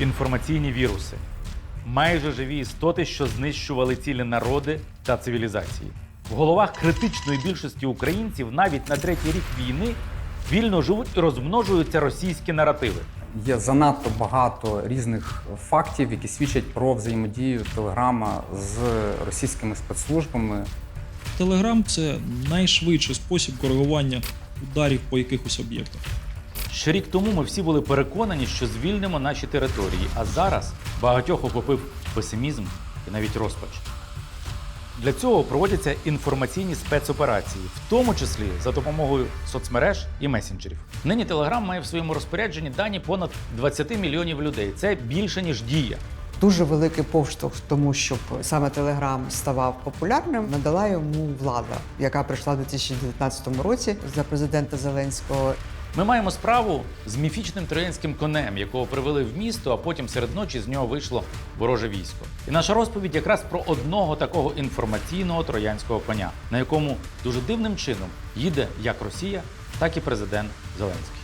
інформаційні віруси, майже живі істоти, що знищували цілі народи та цивілізації. В головах критичної більшості українців навіть на третій рік війни вільно живуть і розмножуються російські наративи. Є занадто багато різних фактів, які свідчать про взаємодію Телеграма з російськими спецслужбами. Телеграм це найшвидший спосіб коригування ударів по якихось об'єктах. Ще рік тому ми всі були переконані, що звільнимо наші території, а зараз багатьох охопив песимізм і навіть розпач. Для цього проводяться інформаційні спецоперації, в тому числі за допомогою соцмереж і месенджерів. Нині Телеграм має в своєму розпорядженні дані понад 20 мільйонів людей. Це більше ніж дія. Дуже великий поштовх тому, щоб саме Телеграм ставав популярним, надала йому влада, яка прийшла у 2019 році за президента Зеленського. Ми маємо справу з міфічним троянським конем, якого привели в місто, а потім серед ночі з нього вийшло вороже військо. І наша розповідь якраз про одного такого інформаційного троянського коня, на якому дуже дивним чином їде як Росія, так і президент Зеленський.